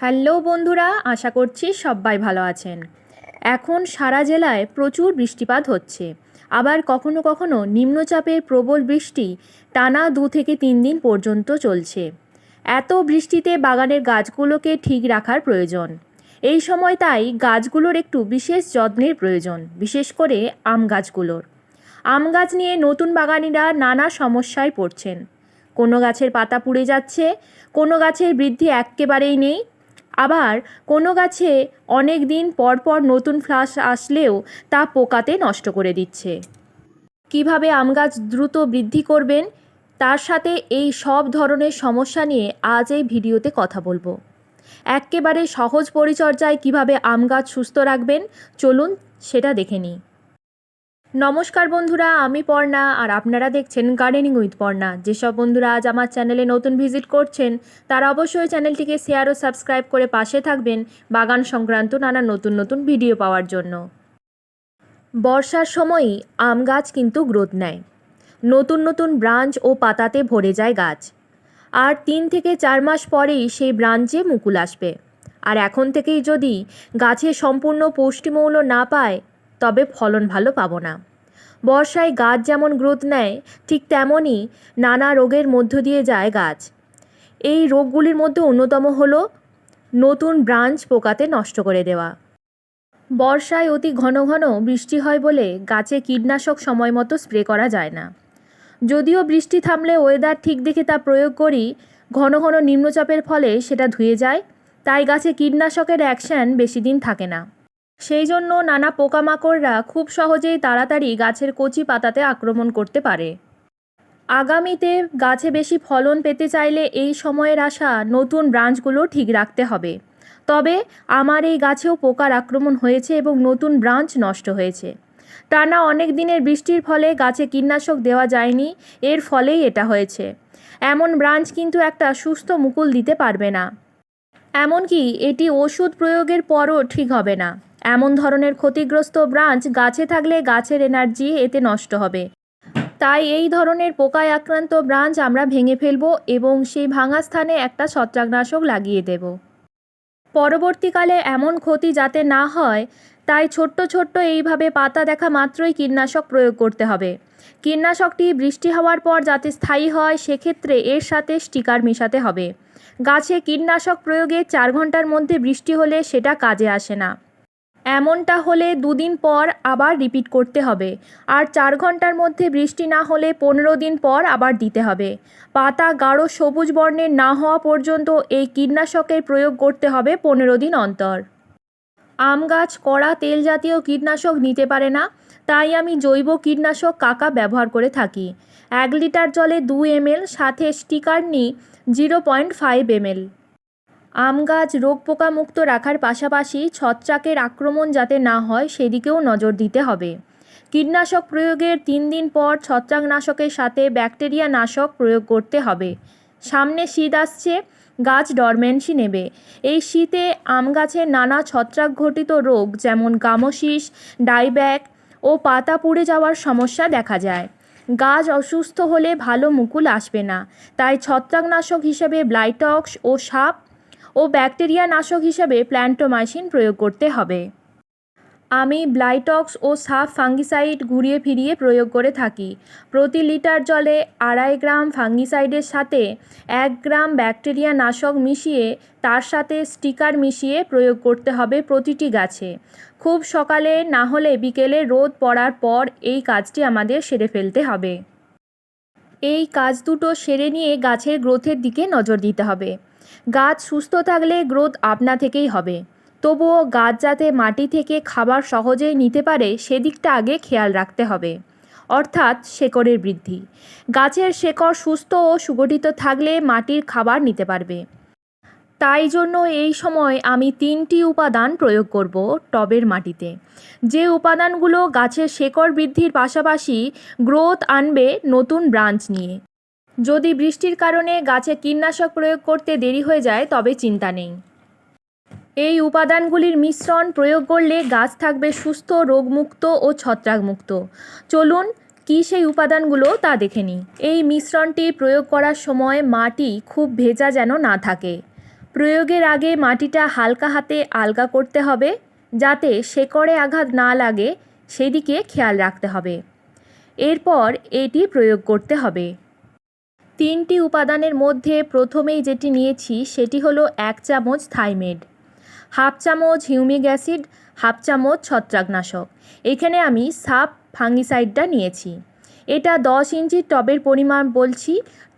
Hello বন্ধুরা, আশা করছি সবাই ভালো আছেন। এখন সারা জেলায় প্রচুর বৃষ্টিপাত হচ্ছে। আবার কখনো কখনো নিম্নচাপের প্রবল বৃষ্টি টানা দু থেকে তিন দিন পর্যন্ত চলছে। এত বৃষ্টিতে বাগানের গাছগুলোকে ঠিক রাখার প্রয়োজন। এই সময় তাই গাছগুলোর একটু বিশেষ যত্নের প্রয়োজন, বিশেষ করে আম গাছগুলোর। আম গাছ নিয়ে নতুন বাগানিরা নানা সমস্যায় পড়ছেন। কোনো গাছের পাতা পুড়ে যাচ্ছে, কোনো গাছের বৃদ্ধি এক্কেবারেই নেই আবার কোনো গাছে অনেক দিন পর পর নতুন ফ্লাস আসলেও তা পোকাতে নষ্ট করে দিচ্ছে। কীভাবে আম গাছ দ্রুত বৃদ্ধি করবেন? তার সাথে এই সব ধরনের সমস্যা নিয়ে আজ এই ভিডিওতে কথা বলব। একেবারে সহজ পরিচর্যায় কীভাবে আম গাছ সুস্থ রাখবেন? চলুন সেটা দেখে নিই। নমস্কার বন্ধুরা, আমি পর্ণা আর আপনারা দেখছেন গার্ডেনিং উইথ পর্ণা। যেসব বন্ধুরা আজ আমার চ্যানেলে নতুন ভিজিট করছেন, তারা অবশ্যই চ্যানেলটিকে শেয়ার ও সাবস্ক্রাইব করে পাশে থাকবেন বাগান সংক্রান্ত নানা নতুন নতুন ভিডিও পাওয়ার জন্য। বর্ষার সময়ই আম গাছ কিন্তু গ্রোথ নেয়। নতুন নতুন ব্রাঞ্চ ও পাতাতে ভরে যায় গাছ। আর তিন থেকে চার মাস পরেই সেই ব্রাঞ্চে মুকুল আসবে। আর এখন থেকেই যদি গাছে সম্পূর্ণ পুষ্টিমৌল না পায় তবে ফলন ভালো পাবো না। বর্ষায় গাছ যেমন গ্রোথ নেয়, ঠিক তেমনই নানা রোগের মধ্য দিয়ে যায় গাছ। এই রোগগুলির মধ্যে অন্যতম হলো নতুন ব্রাঞ্চ পোকাতে নষ্ট করে দেওয়া। বর্ষায় অতি ঘন ঘন বৃষ্টি হয় বলে গাছে কীটনাশক সময় মতো স্প্রে করা যায় না। যদিও বৃষ্টি থামলে ওয়েদার ঠিক দেখে তা প্রয়োগ করি, ঘন ঘন নিম্নচাপের ফলে সেটা ধুয়ে যায়, তাই গাছে কীটনাশকের অ্যাকশন বেশি দিন থাকে না। সেই জন্য নানা পোকামাকড়রা খুব সহজেই তাড়াতাড়ি গাছের কচি পাতাতে আক্রমণ করতে পারে। আগামীতে গাছে বেশি ফলন পেতে চাইলে এই সময়ের আসা নতুন ব্রাঞ্চগুলো ঠিক রাখতে হবে। তবে আমার এই গাছেও পোকার আক্রমণ হয়েছে এবং নতুন ব্রাঞ্চ নষ্ট হয়েছে। টানা অনেক দিনের বৃষ্টির ফলে গাছে কীটনাশক দেওয়া যায়নি, এর ফলেই এটা হয়েছে। এমন ব্রাঞ্চ কিন্তু একটা সুস্থ মুকুল দিতে পারবে না। এমনকি এটি ওষুধ প্রয়োগের পরও ঠিক হবে না। এমন ধরনের ক্ষতিগ্রস্ত ব্রাঞ্চ গাছে থাকলে গাছের এনার্জি এতে নষ্ট হবে। তাই এই ধরনের পোকায় আক্রান্ত ব্রাঞ্চ আমরা ভেঙে ফেলব এবং সেই ভাঙা স্থানে একটা ছত্রাকনাশক লাগিয়ে দেব। পরবর্তীকালে এমন ক্ষতি যাতে না হয়, তাই ছোট্ট ছোট্ট এইভাবে পাতা দেখা মাত্রই কীটনাশক প্রয়োগ করতে হবে। কীটনাশকটি বৃষ্টি হওয়ার পর যাতে স্থায়ী হয়, সেক্ষেত্রে এর সাথে স্টিকার মেশাতে হবে। গাছে কীটনাশক প্রয়োগে চার ঘণ্টার মধ্যে বৃষ্টি হলে সেটা কাজে আসে না। এমনটা হলে দুদিন পর আবার রিপিট করতে হবে। আর চার ঘণ্টার মধ্যে বৃষ্টি না হলে পনেরো দিন পর আবার দিতে হবে। পাতা গাঢ় সবুজ বর্ণের না হওয়া পর্যন্ত এই কীটনাশকের প্রয়োগ করতে হবে পনেরো দিন অন্তর। আম গাছ, কড়া, তেল জাতীয় কীটনাশক নিতে পারে না, তাই আমি জৈব কীটনাশক কাকা ব্যবহার করে থাকি। এক লিটার জলে দু এমএল, সাথে স্টিকার নিই জিরো পয়েন্ট ফাইভ এমএল। আম গাছ রোগ পোকা মুক্ত রাখার পাশাপাশি ছত্রাকের আক্রমণ যাতে না হয়, সেদিকেও নজর দিতে হবে। কীটনাশক প্রয়োগের তিন দিন পর ছত্রাকনাশকের সাথে ব্যাকটেরিয়া নাশক প্রয়োগ করতে হবে। সামনে শীত আসছে, গাছ ডরমেন্সি নেবে। এই শীতে আম গাছের নানা ছত্রাক ঘটিত রোগ যেমন গামশিস ডাইব্যাক ও পাতা পুড়ে যাওয়ার সমস্যা দেখা যায়। গাছ অসুস্থ হলে ভালো মুকুল আসবে না। তাই ছত্রাকনাশক হিসেবে ব্লাইটক্স ও সাপ ও ব্যাকটেরিয়া নাশক হিসাবে প্ল্যান্টোমাইসিন প্রয়োগ করতে হবে। আমি ব্লাইটক্স ও সাফ ফাঙ্গিসাইড ঘুরিয়ে ফিরিয়ে প্রয়োগ করে থাকি। প্রতি লিটার জলে আড়াই গ্রাম ফাঙ্গিসাইডের সাথে এক গ্রাম ব্যাকটেরিয়া নাশক মিশিয়ে তার সাথে স্টিকার মিশিয়ে প্রয়োগ করতে হবে প্রতিটি গাছে। খুব সকালে না হলে বিকেলে রোদ পড়ার পর এই কাজটি আমাদের সেরে ফেলতে হবে। এই কাজ দুটো সেরে নিয়ে গাছের গ্রোথের দিকে নজর দিতে হবে। গাছ সুস্থ থাকলে গ্রোথ আপনা থেকেই হবে। তবুও গাছ যাতে মাটি থেকে খাবার সহজেই নিতে পারে, সেদিকটা আগে খেয়াল রাখতে হবে। অর্থাৎ শেকড়ের বৃদ্ধি। গাছের শেকড় সুস্থ ও সুগঠিত থাকলে মাটির খাবার নিতে পারবে। তাই জন্য এই সময় আমি তিনটি উপাদান প্রয়োগ করব টবের মাটিতে। যে উপাদানগুলো গাছের শেকড় বৃদ্ধির পাশাপাশি গ্রোথ আনবে নতুন ব্রাঞ্চ নিয়ে। যদি বৃষ্টির কারণে গাছে কীটনাশক প্রয়োগ করতে দেরি হয়ে যায়, তবে চিন্তা নেই। এই উপাদানগুলির মিশ্রণ প্রয়োগ করলে গাছ থাকবে সুস্থ, রোগমুক্ত ও ছত্রাকমুক্ত। চলুন, কী সেই উপাদানগুলো তা দেখে নিই। এই মিশ্রণটি প্রয়োগ করার সময় মাটি খুব ভেজা যেন না থাকে। প্রয়োগের আগে মাটিটা হালকা হাতে আলগা করতে হবে, যাতে শেকড়ে আঘাত না লাগে, সেদিকে খেয়াল রাখতে হবে। এরপর এটি প্রয়োগ করতে হবে। তিনটি উপাদানের মধ্যে প্রথমেই যেটি নিয়েছি সেটি হলো এক চামচ থাইমেড, হাফ চামচ হিউমিক অ্যাসিড, হাফ চামচ ছত্রাকনাশক। এখানে আমি সাপ ফাঙ্গিসাইডটা নিয়েছি। এটা দশ ইঞ্চির টবের পরিমাণ বলছি।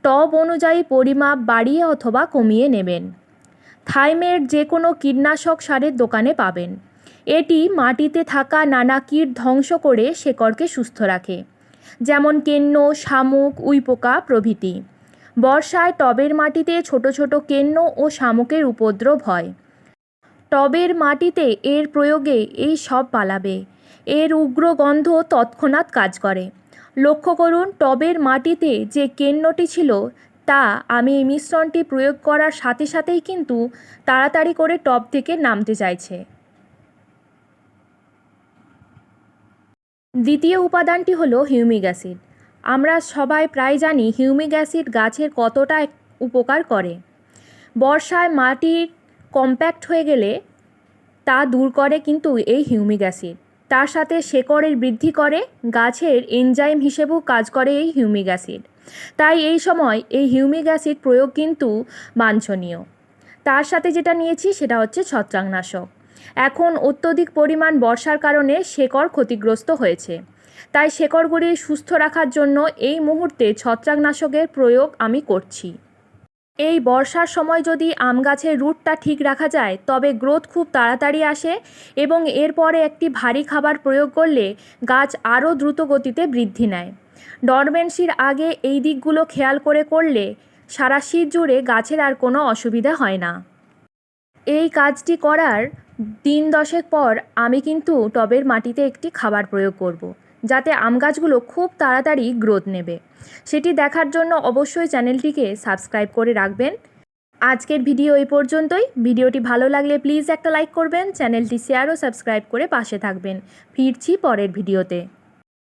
টব অনুযায়ী পরিমাপ বাড়িয়ে অথবা কমিয়ে নেবেন। থাইমের যে কোনো কীটনাশক সারের দোকানে পাবেন। এটি মাটিতে থাকা নানা কীট ধ্বংস করে শেকড়কে সুস্থ রাখে। যেমন কেন্ন, শামুক, উইপোকা প্রভৃতি। বর্ষায় টবের মাটিতে ছোট ছোট কেন্ন ও শামুকের উপদ্রব হয়। টবের মাটিতে এর প্রয়োগে এই সব পালাবে। এর উগ্র গন্ধ তৎক্ষণাৎ কাজ করে। লক্ষ্য করুন, টবের মাটিতে যে কেন্নটি ছিল, তা আমি এই মিশ্রণটি প্রয়োগ করার সাথে সাথেই কিন্তু তাড়াতাড়ি করে টব থেকে নামতে চাইছে। দ্বিতীয় উপাদানটি হলো হিউমিক অ্যাসিড। আমরা সবাই প্রায় জানি হিউমিক অ্যাসিড গাছের কতটা উপকার করে। বর্ষায় মাটি কম্প্যাক্ট হয়ে গেলে তা দূর করে কিন্তু এই হিউমিক অ্যাসিড। তার সাথে শেকড়ের বৃদ্ধি করে, গাছের এনজাইম হিসেবেও কাজ করে এই হিউমিক অ্যাসিড। তাই এই সময় এই হিউমিক অ্যাসিড প্রয়োগ কিন্তু বাঞ্ছনীয়। তার সাথে যেটা নিয়েছি সেটা হচ্ছে ছত্রাকনাশক। এখন অত্যধিক পরিমাণ বর্ষার কারণে শেকড় ক্ষতিগ্রস্ত হয়েছে। তাই শেকড়গুলি সুস্থ রাখার জন্য এই মুহূর্তে ছত্রাকনাশকের প্রয়োগ আমি করছি। এই বর্ষার সময় যদি আম গাছের রুটটা ঠিক রাখা যায়, তবে গ্রোথ খুব তাড়াতাড়ি আসে এবং এরপরে একটি ভারী খাবার প্রয়োগ করলে গাছ আরও দ্রুত গতিতে বৃদ্ধি নেয়। ডরমেন্সির আগে এই দিকগুলো খেয়াল করে করলে সারা শীত জুড়ে গাছের আর কোনো অসুবিধা হয় না। এই কাজটি করার দিন দশেক পর আমি কিন্তু টবের মাটিতে একটি খাবার প্রয়োগ করব। যাতে আম গাছগুলো খুব তাড়াতাড়ি গ্রোথ নেবে। সেটি দেখার জন্য অবশ্যই চ্যানেলটিকে সাবস্ক্রাইব করে রাখবেন। আজকের ভিডিও এই পর্যন্তই। ভিডিওটি ভালো লাগলে প্লিজ একটা লাইক করবেন, চ্যানেলটি শেয়ার ও সাবস্ক্রাইব করে পাশে থাকবেন। ফিরছি পরের ভিডিওতে।